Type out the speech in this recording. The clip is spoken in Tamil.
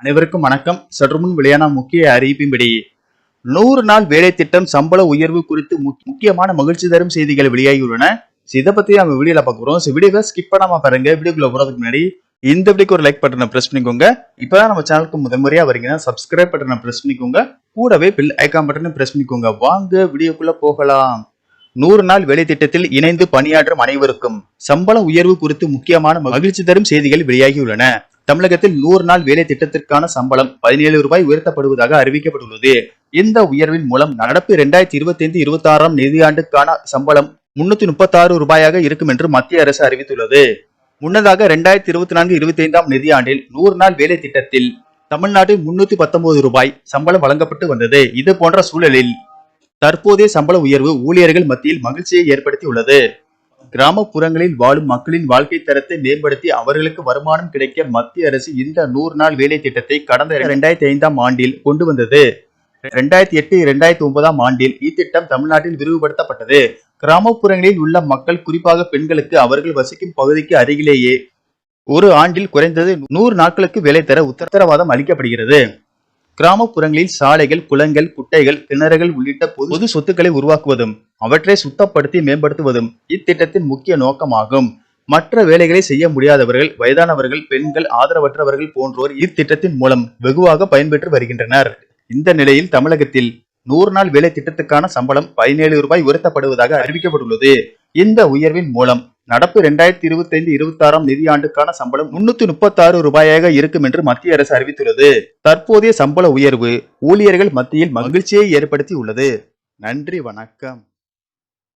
அனைவருக்கும் வணக்கம். சற்று முன் வெளியான முக்கிய அறிவிப்பின்படி நூறு நாள் வேலை திட்டம் சம்பள உயர்வு குறித்து முக்கியமான மகிழ்ச்சி தரும் செய்திகள் வெளியாகியுள்ளன. இதை பத்தி நம்ம வீடியோல பாக்குறோம் வீடியோ ஸோ வீடியோவை ஸ்கிப் பண்ணாம பாருங்க. வீடியோக்குள்ள போறதுக்கு முன்னாடி இந்த வீடியோக்கு ஒரு லைக் பட்டனை பிரஸ் பண்ணிக்கோங்க. இப்பதான் நம்ம சேனலுக்கு முதன்முறையா வரீங்கன்னா சப்ஸ்கிரைப் பட்டனை பிரஸ் பண்ணிக்கோங்க. கூடவே பில் ஐக்கான் பட்டனை பிரஸ் பண்ணிக்கோங்க. வாங்க வீடியோக்குள்ள போகலாம். நூறு நாள் வேலை திட்டத்தில் இணைந்து பணியாற்றும் அனைவருக்கும் சம்பள உயர்வு குறித்து முக்கியமான மகிழ்ச்சி தரும் செய்திகள் வெளியாகியுள்ளன. தமிழகத்தில் நூறு நாள் வேலை திட்டத்திற்கான சம்பளம் பதினேழு ரூபாய் உயர்த்தப்படுவதாக அறிவிக்கப்பட்டுள்ளது. இந்த உயர்வின் மூலம் நடப்பு இரண்டாயிரத்தி இருபத்தி ஐந்து இருபத்தி ஆறாம் நிதியாண்டுக்கான சம்பளம் முன்னூத்தி முப்பத்தாறு ரூபாயாக இருக்கும் என்று மத்திய அரசு அறிவித்துள்ளது. முன்னதாக இரண்டாயிரத்தி இருபத்தி நான்கு இருபத்தி ஐந்தாம் நிதியாண்டில் நூறு நாள் வேலை திட்டத்தில் தமிழ்நாட்டில் முன்னூத்தி பத்தொன்பது ரூபாய் சம்பளம் வழங்கப்பட்டு வந்தது. இது போன்ற சூழலில் தற்போதைய சம்பள உயர்வு ஊழியர்கள் மத்தியில் மகிழ்ச்சியை ஏற்படுத்தியுள்ளது. கிராமப்புறங்களில் வாழும் மக்களின் வாழ்க்கை தரத்தை மேம்படுத்தி அவர்களுக்கு வருமானம் கிடைக்க மத்திய அரசு இந்த நூறு நாள் வேலை திட்டத்தை கடந்த இரண்டாயிரத்தி ஐந்தாம் ஆண்டில் கொண்டு வந்தது. இரண்டாயிரத்தி எட்டு இரண்டாயிரத்தி ஒன்பதாம் ஆண்டில் இத்திட்டம் தமிழ்நாட்டில் விரிவுபடுத்தப்பட்டது. கிராமப்புறங்களில் உள்ள மக்கள் குறிப்பாக பெண்களுக்கு அவர்கள் வசிக்கும் பகுதிக்கு அருகிலேயே ஒரு ஆண்டில் குறைந்தது நூறு நாட்களுக்கு வேலை தர உத்தரவாதம் அளிக்கப்படுகிறது. கிராமப்புறங்களில் சாலைகள் குளங்கள் குட்டைகள் கிணறுகள் உள்ளிட்ட பொது சொத்துக்களை உருவாக்குவதும் அவற்றை சுத்தப்படுத்தி மேம்படுத்துவதும் இத்திட்டத்தின் முக்கிய நோக்கமாகும். மற்ற வேலைகளை செய்ய முடியாதவர்கள் வயதானவர்கள் பெண்கள் ஆதரவற்றவர்கள் போன்றோர் இத்திட்டத்தின் மூலம் வெகுவாக பயன்பெற்று வருகின்றனர். இந்த நிலையில் தமிழகத்தில் நூறு நாள் வேலை திட்டத்துக்கான சம்பளம் பதினேழு ரூபாய் உயர்த்தப்படுவதாக அறிவிக்கப்பட்டுள்ளது. இந்த உயர்வின் மூலம் நடப்பு இரண்டாயிரத்தி இருபத்தி ஐந்து இருபத்தி ஆறாம் நிதியாண்டுக்கான சம்பளம் முன்னூத்தி முப்பத்தாறு ரூபாயாக இருக்கும் என்று மத்திய அரசு அறிவித்துள்ளது. தற்போதைய சம்பள உயர்வு ஊழியர்கள் மத்தியில் மகிழ்ச்சியை ஏற்படுத்தி உள்ளது நன்றி வணக்கம்.